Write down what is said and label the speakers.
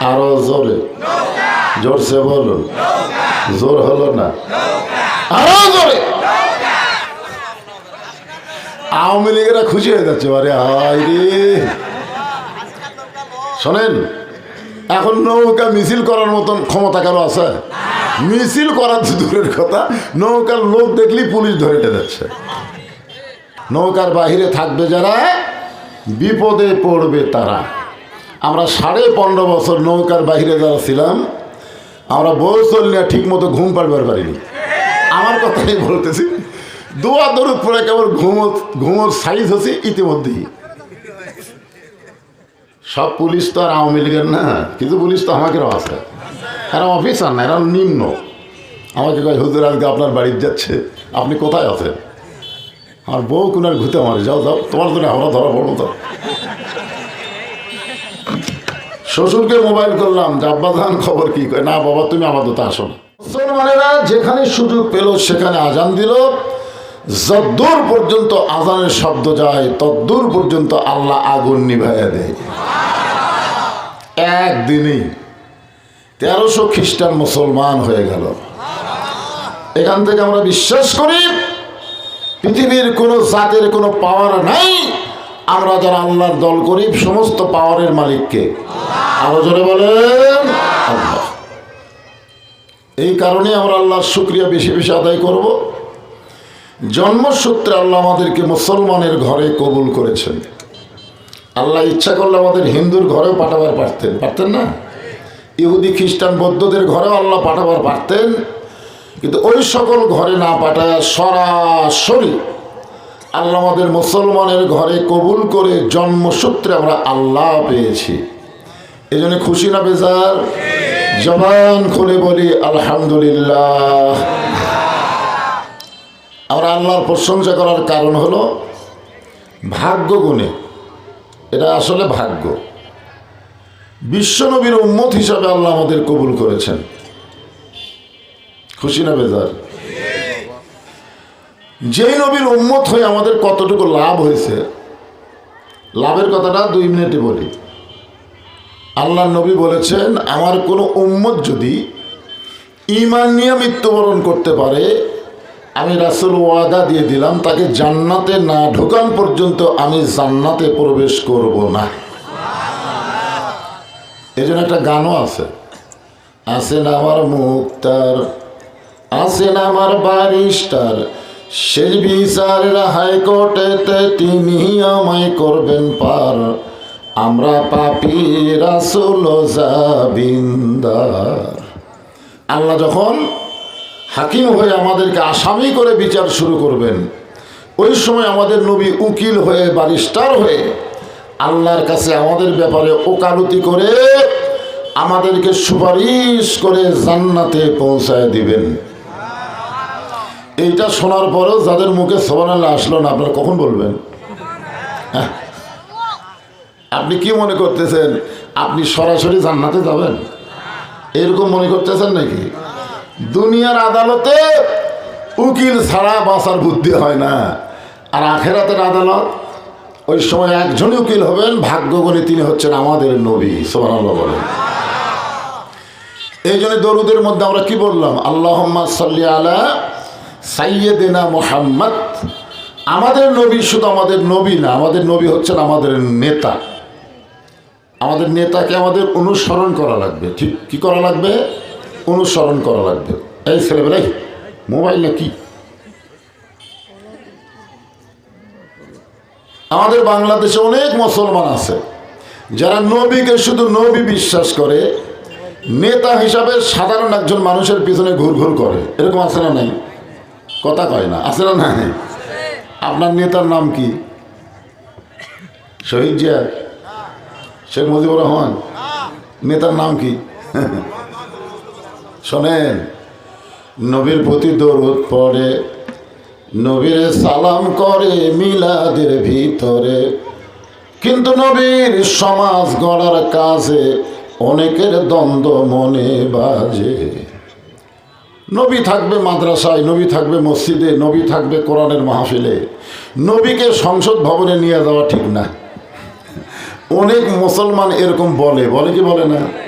Speaker 1: আরও জোরে। জোরসে বলুন। জোর হলো না। আরও জোরে। আওয়ামী লীগেরা খুশি হয়ে যাচ্ছে, আরে হাই রে। শোনেন, এখন নৌকা মিছিল করার মতন ক্ষমতা কারও আছে? মিছিল করার দূরের কথা, নৌকার লোক দেখলেই পুলিশ ধরে যাচ্ছে। নৌকার বাহিরে থাকবে যারা, বিপদে পড়বে তারা। আমরা সাড়ে পনেরো বছর নৌকার বাহিরে যারা ছিলাম, আমরা বউ চল নিয়ে ঠিক মতো ঘুম পাড়বার পারিনি। আমার কথাই বলতেছি, দোয়া দরুদ পরে কেবল ঘুমো ঘুমোর সাইজ হচ্ছে ইতিমধ্যেই। সব পুলিশ তো আর আওয়ামী লীগের না, কিন্তু পুলিশ তো আমাকেও আছে। এরা অফিসার না, এরা নিম্ন। আমাকে কয়, হুজুর, আজকে আপনার বাড়িতে যাচ্ছে, আপনি কোথায় আছেন? আর বউ কুনার ঘুতে মারে যাও যাও, তোমার জন্য আমরা ধরা পড়ব তো। শ্বশুরকে মোবাইল করলাম, যে আব্বা জান, খবর কি কয় না বাবা, তুমি আপাতত আসো মুসলমানেরা যেখানে সুযোগ পেল, সেখানে আজান দিল। যদ্দূর পর্যন্ত আজানের শব্দ যায়, তদ্দূর পর্যন্ত আল্লাহ আগুন নিভাইয়া দেয়। একদিনই তেরোশো খ্রিস্টান মুসলমান হয়ে গেল। এখান থেকে আমরা বিশ্বাস করি, পৃথিবীর কোনো জাতের কোনো পাওয়ার নাই। আমরা যারা আল্লাহর দল করি, সমস্ত পাওয়ারের মালিককে। আরও জোরে বলেন। এই কারণে আমরা আল্লাহর শুক্রিয়া বেশি বেশি আদায় করব। জন্মসূত্রে আল্লাহ আমাদেরকে মুসলমানের ঘরে কবুল করেছেন। আল্লাহ ইচ্ছা করলে আমাদের হিন্দুর ঘরেও পাঠাবার পারতেন। পারতেন না? ইহুদি, খ্রিস্টান, বৌদ্ধদের ঘরেও আল্লাহ পাঠাবার পারতেন। কিন্তু ওই সকল ঘরে না পাঠায় সরাসরি আল্লাহ আমাদের মুসলমানের ঘরে কবুল করে জন্মসূত্রে আমরা আল্লাহ পেয়েছি। এই জন্য খুশি না বেজার? জবান খুলে বলি, আলহামদুলিল্লাহ। আমরা আল্লাহর প্রশংসা করার কারণ হলো ভাগ্য গুণে। এটা আসলে ভাগ্য। বিশ্বনবীর উম্মত হিসাবে আল্লাহ আমাদের কবুল করেছেন। খুশি না বেজার? যেই নবীর উম্মত হয়ে আমাদের কতটুকু লাভ হয়েছে, লাভের কথাটা দুই মিনিটে বলি। আল্লাহ নবী বলেছেন, আমার কোনো উম্মত যদি ইমান নিয়ে মৃত্যুবরণ করতে পারে, আমি রাসুল ওয়াদা দিয়ে দিলাম, তাকে জান্নাতে না ঢোকান পর্যন্ত আমি জান্নাতে প্রবেশ করব না। এই জন্য একটা গানও আছে। আসেন আমার মুক্তার, আসেন আমার বারিস্টার শেষ বিচারের হাইকোর্টেতে তিনি আমায় করবেন পার। আমরা পাপি রাসুল জাবিন্দার। আল্লাহ যখন হাকিম হয়ে আমাদেরকে আসামি করে বিচার শুরু করবেন, ওই সময় আমাদের নবী উকিল হয়ে বারিস্টার হয়ে আল্লাহর কাছে আমাদের ব্যাপারে ওকালতি করে আমাদেরকে সুপারিশ করে জান্নাতে পৌঁছায় দিবেন। এইটা শোনার পরেও যাদের মুখে সবানাল্লাহ আসলো না, আপনারা কখন বলবেন? হ্যাঁ? আপনি কি মনে করতেছেন, আপনি সরাসরি জান্নাতে যাবেন? এরকম মনে করতেছেন নাকি? দুনিয়ার আদালতে উকিল ছাড়া বাঁচার বুদ্ধি হয় না। আর আখেরাতের আদালত, ওই সময় একজনই উকিল হবেন, ভাগ্যগণে তিনি হচ্ছেন আমাদের নবী সোহানাল্লাহ বলেন। এই জন্য দরুদের মধ্যে আমরা কি বললাম? আল্লাহ সাল্লি আলা সাইয়েদেনা মোহাম্মদ। আমাদের নবী শুধু আমাদের নবী না, আমাদের নবী হচ্ছেন আমাদের নেতা। আমাদের নেতাকে আমাদের অনুসরণ করা লাগবে। ঠিক কী করা লাগবে? অনুসরণ করা লাগবে। এই ছেলেবেলাই মোবাইল না কি? আমাদের বাংলাদেশে অনেক মুসলমান আছে, যারা নবীকে শুধু নবী বিশ্বাস করে, নেতা হিসাবে সাধারণ একজন মানুষের পিছনে ঘুর ঘুর করে। এরকম আছে না নাই? কথা কয় না, আছে না নাই? আপনার নেতার নাম কি? শহীদ জিয়া? শেখ মুজিবুর রহমান? নেতার নাম কি? শোনেন, নবীর প্রতি দরুদ পড়ে, নবীর সালাম করে মিলাদের ভিতরে। কিন্তু নবীর সমাজ গড়ার কাজে অনেকের দ্বন্দ্ব মনে বাজে। নবী থাকবে মাদ্রাসায়, নবী থাকবে মসজিদে, নবী থাকবে কোরআনের মাহফিলে। নবীকে সংসদ ভবনে নিয়ে যাওয়া ঠিক না। অনেক মুসলমান এরকম বলে বলে কি বলে না?